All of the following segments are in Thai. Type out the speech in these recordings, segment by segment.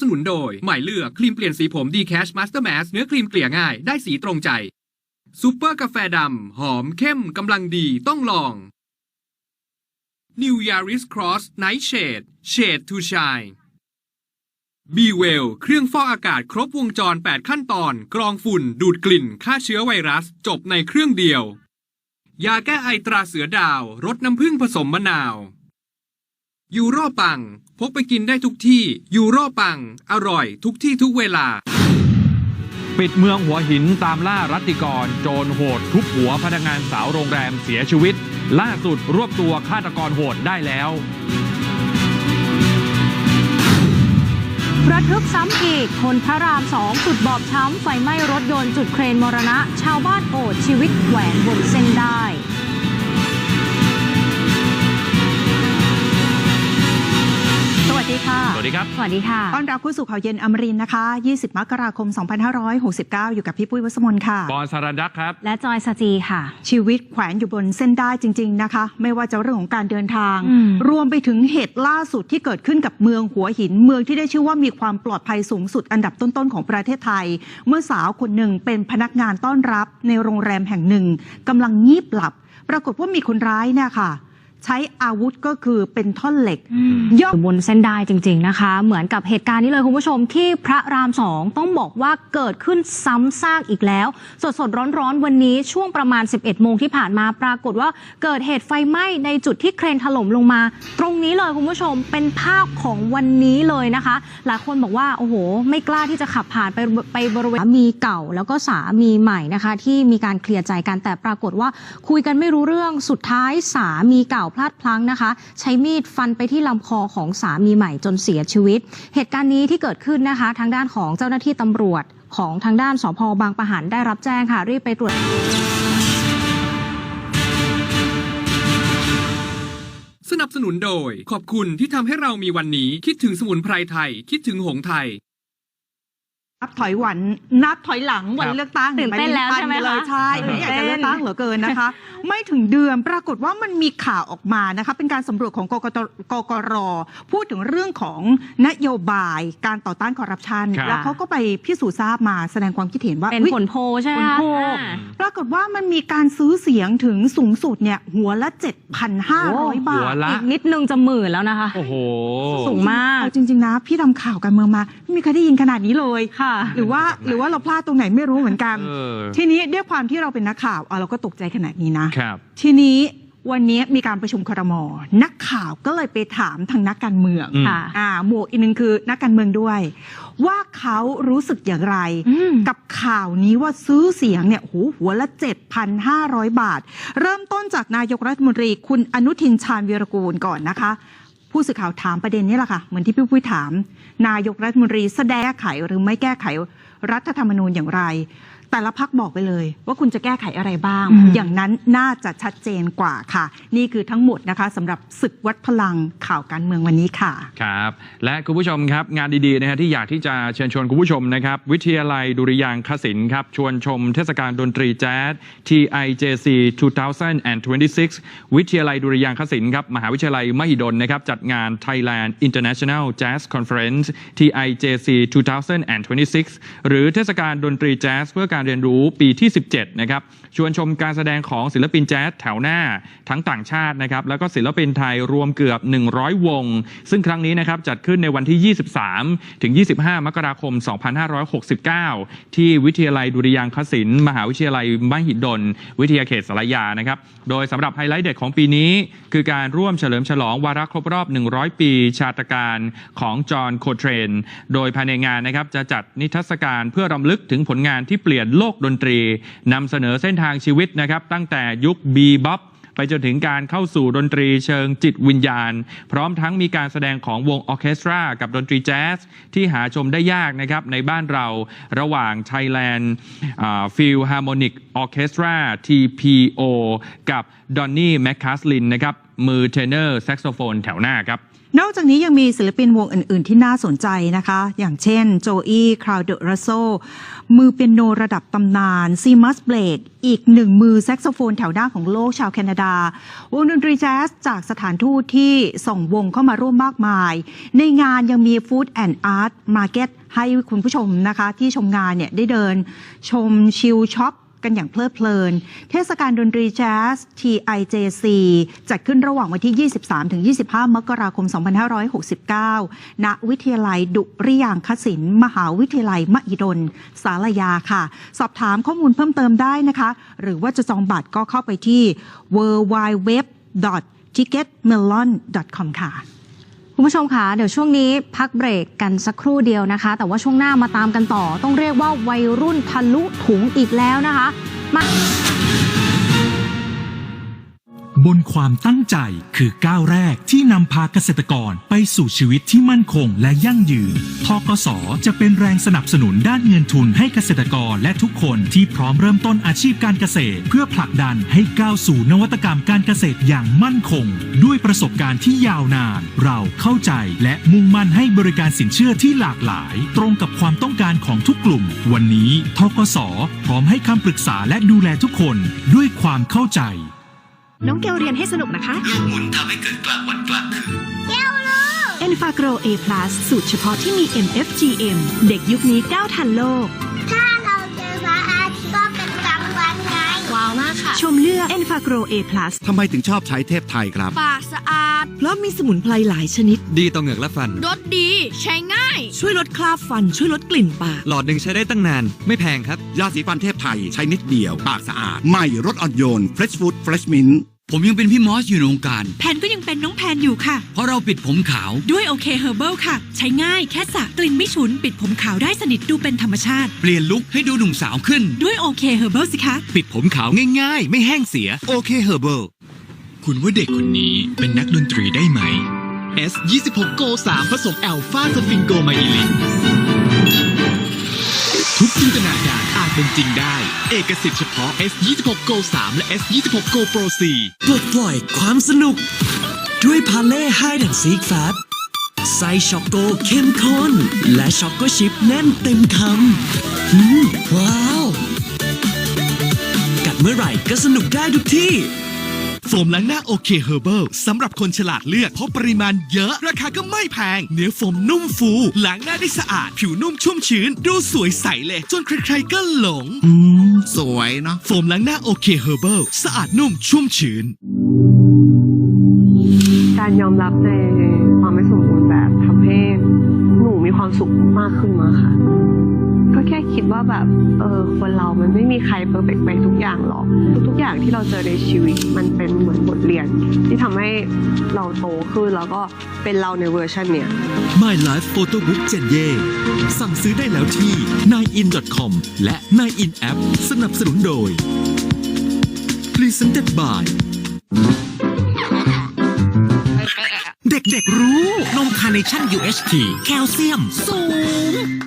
สนุนโดย ใหม่เลือกครีมเปลี่ยนสีผม d c a s h Master Mask เนื้อครีมเกลี่ยง่ายได้สีตรงใจซูเปอร์กาแฟดำ หอมเข้มกำลังดีต้องลอง New Yaris Cross Night Shade Shade to Shine b w e l l เครื่องฟอกอากาศครบวงจร 8 ขั้นตอน กรองฝุ่น ดูดกลิ่นฆ่าเชื้อไวรัส จบในเครื่องเดียว ยาแก้ไอตราเสือดาว รสน้ำผึ้งผสมมะนาว ยูโรปัง พกไปกินได้ทุกที่ ยูโรปัง อร่อยทุกที่ทุกเวลา ปิดเมืองหัวหินตามล่ารัตติกร โจรโหด ทุบหัวพนักงานสาวโรงแรมเสียชีวิต ล่าสุดรวบตัวฆาตกรโหดได้แล้วระทึกซ้ำอีก คนพระรามสองจุดบอบช้ำ ไฟไหม้รถยนต์จุดเครนมรณะ ชาวบ้านโอดชีวิตแหวนบนเส้นได้ ดีค่ะ สวัสดีครับ สวัสดีค่ะ ต้อนรับผู้สู่ข่าวเย็นอมรินทร์นะคะ 20 มกราคม 2569 อยู่กับพี่ปุ้ยวัสมนค่ะบอลสารันดักครับ และจอยสจีค่ะ ชีวิตแขวนอยู่บนเส้นได้จริง ๆนะคะ ไม่ว่าจะเรื่องของการเดินทางอืมรวมไปถึงเหตุล่าสุดที่เกิดขึ้นกับเมืองหัวหิน เมืองที่ได้ชื่อว่ามีความปลอดภัยสูงสุดอันดับต้นๆของประเทศไทย เมื่อสาวคนหนึ่งเป็นพนักงานต้อนรับในโรงแรมแห่งหนึ่งกำลังงีบหลับ ปรากฏว่ามีคนร้ายเนี่ยค่ะ ใช้อาวุธก็คือเป็นท่อนเหล็กย่อบนเส้นได้จริง ๆนะคะ เหมือนกับเหตุการณ์นี้เลยคุณผู้ชมที่พระรามสองต้องบอกว่าเกิดขึ้นซ้ำซากอีกแล้ว สดสดๆร้อนๆ วันนี้ช่วงประมาณ 11 โมงที่ผ่านมาปรากฏว่าเกิดเหตุไฟไหม้ในจุดที่เครนถล่มลงมา ตรงนี้เลยคุณผู้ชมเป็นภาพของวันนี้เลยนะคะ หลายคนบอกว่าโอ้โห ไม่กล้าที่จะขับผ่านไปไปบริเวณสามีเก่า แล้วก็สามีใหม่นะคะ ที่มีการเคลียร์ใจกันแต่ปรากฏว่าคุยกันไม่รู้เรื่องสุดท้ายสามีเก่าพลาดพลั้งนะคะ ใช้มีดฟันไปที่ลำคอของสามีใหม่จนเสียชีวิต เหตุการณ์นี้ที่เกิดขึ้นนะคะ ทางด้านของเจ้าหน้าที่ตำรวจของทางด้านสพบางปะหันได้รับแจ้งค่ะ รีบไปตรวจสนับสนุนโดย ขอบคุณที่ทำให้เรามีวันนี้คิดถึงสมุนไพรไทย คิดถึงหงส์ไทย นับถอยวันนับถอยหลังวันครับเลือกตั้งตื่นเต้นแล้วปัใช่ไหมกันเลยคะใช่ตื่ไม่นอยากเต้นจะเลือกตั้งเหลือเกินนะคะ ไม่ถึงเดือนปรากฏว่ามันมีข่าวออกมานะคะ เป็นการสำรวจของกกตกกรพูดถึงเรื่องของนโยบายการต่อต้านคอร์รัปชันครับแล้วเขาก็ไปพิสูจน์ทราบมาแสดงความคิดเห็นว่าเป็นอุ๊ยผลโพลใช่ไหมผลคะโพลอ่าปรากฏว่ามันมีการซื้อเสียงถึงสูงสุดเนี่ยหัวละ 7,500 บาหัวทละอีกนิดนึงจะหมื่นแล้วนะคะโอ้โหสูงมากเอาจริง ๆ นะ พี่ทำข่าวการเมืองมา ไม่มีใครได้ยินขนาดนี้เลยค่ะหรือว่าหรือว่าเราพลาดตรงไหนไม่รู้เหมือนกัน เออ ทีนี้ด้วยความที่เราเป็นนักข่าวอะเราก็ตกใจขนาดนี้นะ ครับ ทีนี้วันนี้มีการประชุมครม นักข่าวก็เลยไปถามทางนักการเมืองอืม ค่ะ อ่าหมวกอีกหนึ่งคือนักการเมืองด้วย ว่าเขารู้สึกอย่างไร อืม กับข่าวนี้ว่าซื้อเสียงเนี่ยโหหัวละ 7,500 บาท เริ่มต้นจากนายกรัฐมนตรีคุณอนุทินชาญวีรกูลก่อนนะคะ ผู้สื่อข่าวถามประเด็นนี้แหละค่ะ เหมือนที่พี่พุ้ยถาม นายกรัฐมนตรีแสดงแก้ไขหรือไม่แก้ไขรัฐธรรมนูญอย่างไร แต่ละพักบอกไปเลย ว่าคุณจะแก้ไขอะไรบ้างอืมอย่างนั้นน่าจะชัดเจนกว่าค่ะ นี่คือทั้งหมดนะคะสำหรับศึกวัดพลังข่าวการเมืองวันนี้ค่ะครับ และคุณผู้ชมครับ งานดีๆนะฮะที่อยากที่จะเชิญชวนคุณผู้ชมนะครับ วิทยาลัยดุริยางคศิลป์ครับ ชวนชมเทศกาลดนตรีแจ๊ส TIJC 2026 วิทยาลัยดุริยางคศิลป์ครับ มหาวิทยาลัยมหิดลนะครับ จัดงาน Thailand International Jazz Conference TIJC 2026 หรือเทศกาลดนตรีแจ๊สเพื่อการเรียนรู้ปีที่ 17 นะครับ ชวนชมการแสดงของศิลปินแจ๊สแถวหน้าทั้งต่างชาตินะครับ แล้วก็ศิลปินไทยรวมเกือบ 100 วง ซึ่งครั้งนี้นะครับจัดขึ้นในวันที่ 23 ถึง 25 มกราคม 2569 ที่วิทยาลัยดุริยางคศิลป์มหาวิทยาลัยมหิดล วิทยาเขตสารยานะครับ โดยสำหรับไฮไลท์เด็ดของปีนี้ คือการร่วมเฉลิมฉลองวาระครบรอบ 100 ปีชาตการของจอห์นโคเทรน โดยภายในงานนะครับจะจัดนิทรรศการเพื่อรำลึกถึงผลงานที่เปลี่ยนโลกดนตรีนำเสนอเส้นทางชีวิตนะครับตั้งแต่ยุคบีบ๊อบไปจนถึงการเข้าสู่ดนตรีเชิงจิตวิญญาณ พร้อมทั้งมีการแสดงของวงออเคสตรา กับดนตรีแจ๊สที่หาชมได้ยากนะครับ ในบ้านเราระหว่าง Thailand Philharmonic Orchestra TPO กับดอนนี่แมคคาสลินนะครับมือเทนเนอร์แซกโซโฟนแถวหน้าครับ นอกจากนี้ยังมีศิลปินวงอื่น ๆ ที่น่าสนใจนะคะ อย่างเช่นโจอี้คราวเดอรัสโซมือเปียโนระดับตำนานซีมัสเบลกอีกหนึ่งมือแซกโซโฟนแถวหน้าของโลกชาวแคนาดา วงดนตรีแจ๊สจากสถานทูตที่ส่งวงเข้ามาร่วมมากมาย ในงานยังมีฟู้ดแอนด์อาร์ตมาร์เก็ตให้คุณผู้ชมนะคะ ที่ชมงานเนี่ยได้เดินชมชิลช็อป กันอย่างเพลิดเพลิน เทศกาลดนตรีแจ๊ส TIJC จัดขึ้นระหว่างวันที่ 23-25 มกราคม 2569 ณ วิทยาลัยดุริยางคศิลป์มหาวิทยาลัยมหิดล สารยาค่ะ สอบถามข้อมูลเพิ่มเติมได้นะคะ หรือว่าจะจองบัตรก็เข้าไปที่ www.ticketmelon.com ค่ะ คุณผู้ชมคะเดี๋ยวช่วงนี้พักเบรกกันสักครู่เดียวนะคะ แต่ว่าช่วงหน้ามาตามกันต่อ ต้องเรียกว่าวัยรุ่นทะลุถุงอีกแล้วนะคะ มา บนความตั้งใจคือก้าวแรกที่นำพาเกษตรกรไปสู่ชีวิตที่มั่นคงและยั่งยืน ทกสจะเป็นแรงสนับสนุนด้านเงินทุนให้เกษตรกรและทุกคนที่พร้อมเริ่มต้นอาชีพการเกษตร เพื่อผลักดันให้ก้าวสู่นวัตกรรมการเกษตรอย่างมั่นคง ด้วยประสบการณ์ที่ยาวนาน เราเข้าใจและมุ่งมั่นให้บริการสินเชื่อที่หลากหลาย ตรงกับความต้องการของทุกกลุ่ม วันนี้ทกสพร้อมให้คำปรึกษาและดูแลทุกคนด้วยความเข้าใจ น้องเกลเรียนให้สนุกนะคะลูกหมุนทำให้เกิดกลางวันกลางคืน e n f a g r o A+ สูตรเฉพาะที่มี MFGM เด็กยุคนี้ก้าวทันโลก ถ้าเราเจอพระอาทิตย์ก็เป็นกลางวันไง ว้าวมากค่ะ ชมเลือก e n f a g r o A+ ทำไมถึงชอบใช้เทพไทยครับ ปากสะอาด เพราะมีสมุนไพรหลายชนิด ดีต่อเหงือกและฟัน รสดี ใช้ง่าย ช่วยลดคราบฟัน ช่วยลดกลิ่นปาก หลอดหนึ่งใช้ได้ตั้งนาน ไม่แพงครับ ยาสีฟันเทพไทยใช้นิดเดียว ปากสะอาดใหม่รสอ่อนโยน Fresh Food Fresh Mint ผมยังเป็นพี่มอสอยู่ในวงการ แพนก็ยังเป็นน้องแพนอยู่ค่ะ เพราะเราปิดผมขาว ด้วยโอเคเฮอร์เบิลค่ะ ใช้ง่ายแค่สระกลิ่นไม่ฉุน ปิดผมขาวได้สนิทดูเป็นธรรมชาติ เปลี่ยนลุคให้ดูหนุ่มสาวขึ้น ด้วยโอเคเฮอร์เบิลสิคะ ปิดผมขาวง่ายๆ ไม่แห้งเสียโอเคเฮอร์เบิลคุณว่าเด็กคนนี้เป็นนักดนตรีได้ไหม S 26 Go 3ผสมแอลฟาสฟิงโกไมอิลิน ทุกจินตนาการอาจเป็นจริงได้ เอกสิทธิ์เฉพาะ S 26 Go 3 และ S 26 Go Pro 4ปลดปล่อยความสนุก ด้วยพาเล่ไฮแอนซีกแฟบไซช็อกโกเข้มข้น และช็อกโกชิปแน่นเต็มคำอืมว้าว กัดเมื่อไหร่ก็สนุกได้ทุกที่ โฟมล้างหน้าโอเคเฮอร์เบิลสำหรับคนฉลาดเลือก เพราะปริมาณเยอะ ราคาก็ไม่แพง เนื้อโฟมนุ่มฟูล้างหน้าได้สะอาด ผิวนุ่มชุ่มชื้น ดูสวยใสเลย จนใครๆก็หลง อืมสวยเนาะโฟมล้างหน้าโอเคเฮอร์เบิลสะอาดนุ่มชุ่มชื้น การยอมรับในความไม่สมบูรณ์แบบทำให้หนูมีความสุขมากขึ้นมาค่ะ ก็แค่คิดว่าแบบเออคนเรามันไม่มีใครเพอร์เฟกต์ไปทุกอย่างหรอก ทุกๆอย่างที่เราเจอในชีวิตมันเป็นเหมือนบทเรียน ที่ทำให้เราโตขึ้นแล้วก็เป็นเราในเวอร์ชันเนี้ย My Life Photo Book เจนเย่สั่งซื้อได้แล้วที่ 9in.com และ 9in App สนับสนุนโดย Presented by เด็กๆรู้ นมคาร์เนชั่น UHT แคลเซียมสูง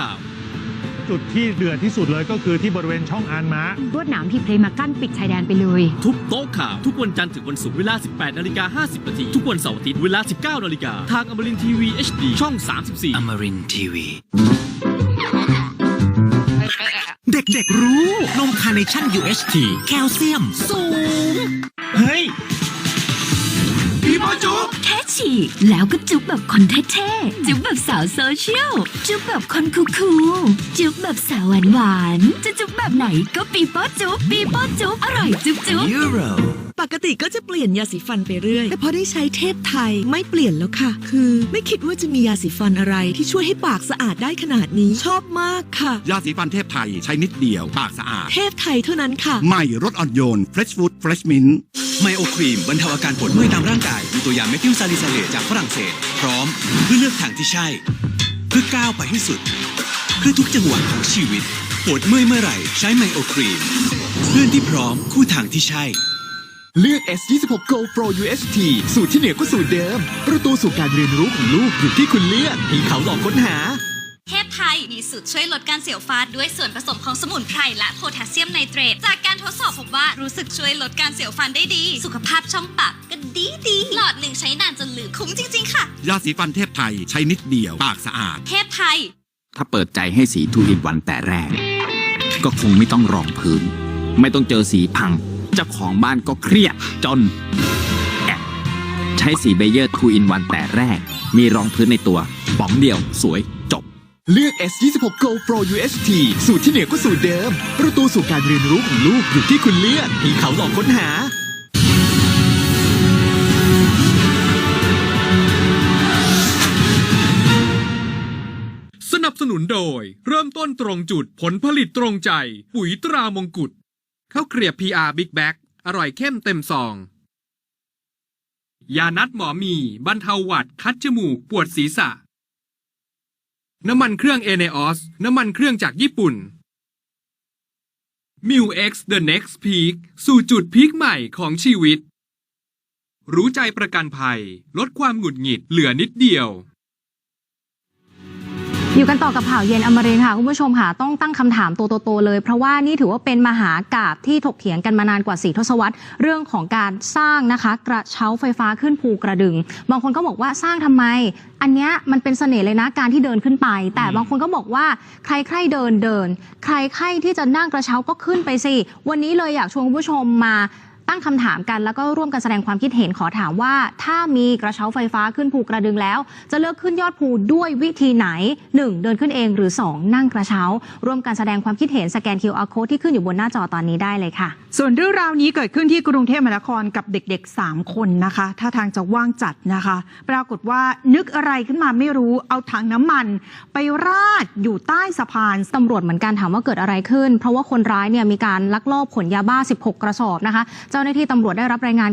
ข่าว จุดที่เดือดที่สุดเลยก็คือที่บริเวณช่องอานม้า รวดหนามที่เพลมากั้นปิดชายแดนไปเลย ทุบโต๊ะข่าว ทุกวันจันทร์ถึงวันศุกร์เวลา 18นาฬิกา50นาทีทุกวันเสาร์อาทิตย์เวลา 19นาฬิกาทางอมรินทีวี HD ช่อง 34อมรินทีวีเด็กๆรู้นมคาร์เนชั่น UHT แคลเซียมสูง เฮ้ยแค่ฉี ฉีกแล้วก็จุ๊บแบบคนเท่ๆ จุ๊บแบบสาวโซเชียล จุ๊บแบบคนคูลๆจุ๊บแบบสาวหวานๆ จะจุ๊บแบบไหนก็ปีโป้จุ๊บปีโป้จุ๊บอร่อยจุ๊บจุ๊บ Euro ปกติก็จะเปลี่ยนยาสีฟันไปเรื่อย แต่พอได้ใช้เทพไทยไม่เปลี่ยนแล้วค่ะ คือไม่คิดว่าจะมียาสีฟันอะไรที่ช่วยให้ปากสะอาดได้ขนาดนี้ชอบมากค่ะ ยาสีฟันเทพไทยใช้นิดเดียว ปากสะอาด เทพไทยเท่านั้นค่ะ ใหม่รสอ่อนโยน Fresh Food Fresh Mint ไมโอครีมบรรเทาอาการปวดเมื่อยตามร่างกาย มีตัวยาเมทิลซาลิซาเลตจากฝรั่งเศส พร้อมเพื่อเลือกทางที่ใช่ เพื่อก้าวไปให้สุด เพื่อทุกจังหวะของชีวิต ปวดเมื่อยเมื่อไหร่ ใช้ไมโอครีมเพื่อนที่พร้อมคู่ทางที่ใช่ เลือก S26 Go Pro UHT สูตรที่เหนือกว่าสูตรเดิม ประตูสู่การเรียนรู้ของลูกอยู่ที่คุณเลือกที่เขาหลอกค้นหา เทพไทยมีสูตรช่วยลดการเสียวฟาดด้วยส่วนผสมของสมุนไพรและโพแทสเซียมไนเตรตจากการทดสอบพบว่ารู้สึกช่วยลดการเสียวฟันได้ดี สุขภาพช่องปากก็ดีดีหลอดหนึ่งใช้นานจนลืมคุ้มจริง ๆ ค่ะ ยาสีฟันเทพไทยใช้นิดเดียวปากสะอาด เทพไทย ถ้าเปิดใจให้สีทูอินวันแต่แรก ก็คงไม่ต้องรองพื้น ไม่ต้องเจอสีพัง เจ้าของบ้านก็เครียดจนแอะใช้สีเบเยอร์ทูอินวันแต่แรก มีรองพื้นในตัวป๋องเดียวสวยจบ เลือก S26 Go Pro UHT สูตรที่เหนือกว่าสูตรเดิม ประตูสู่การเรียนรู้ของลูกอยู่ที่คุณเลือกที่เขาหลอกค้นหา สนับสนุนโดย เริ่มต้นตรงจุดผลผลิตตรงใจ ปุ๋ยตรามงกุฎข้าวเกลียบ PR Big Bag อร่อยเข้มเต็มซองยานัดหมอมีบรรเทาหวัดคัดจมูกปวดศีรษะ น้ำมันเครื่องเอเนออสน้ำมันเครื่องจากญี่ปุ่น m i l X The Next Peak สู่จุดพีคใหม่ของชีวิต รู้ใจประกันภัย ลดความหงุดหงิดเหลือนิดเดียว อยู่กันต่อกับข่าวเย็นอมรินทร์ค่ะ คุณผู้ชมค่ะ ต้องตั้งคำถามตัวโตๆเลย เพราะว่านี่ถือว่าเป็นมหากาบที่ถกเถียงกันมานานกว่า4ทศวรรษ เรื่องของการสร้างนะคะ กระเช้าไฟฟ้าขึ้นภูกระดึง บางคนก็บอกว่าสร้างทำไม อันเนี้ยมันเป็นเสน่ห์เลยนะการที่เดินขึ้นไป แต่บางคนก็บอกว่าใครใครเดินเดิน ใครใครที่จะนั่งกระเช้าก็ขึ้นไปสิวันนี้เลยอยากชวนคุณผู้ชมมา ตั้งคำถามกันแล้วก็ร่วมกันแสดงความคิดเห็นขอถามว่า ถ้ามีกระเช้าไฟฟ้าขึ้นภูกระดึงแล้ว จะเลือกขึ้นยอดภูด้วยวิธีไหน 1. เดินขึ้นเองหรือ 2. นั่งกระเช้า ร่วมกันแสดงความคิดเห็นสแกน QR code ที่ขึ้นอยู่บนหน้าจอตอนนี้ได้เลยค่ะ ส่วนเรื่องราวนี้เกิดขึ้นที่กรุงเทพมหานครกับเด็ก ๆ 3 คนนะคะถ้าทางจะว่างจัดนะคะ ปรากฏว่านึกอะไรขึ้นมาไม่รู้เอาถังน้ำมัน ไปราดอยู่ใต้สะพานตำรวจเหมือนกันถามว่าเกิดอะไรขึ้น เพราะว่าคนร้ายเนี่ยมีการลักลอบขนยาบ้า 16 กระสอบนะคะเจ้าหน้าที่ตำรวจได้รับรายงาน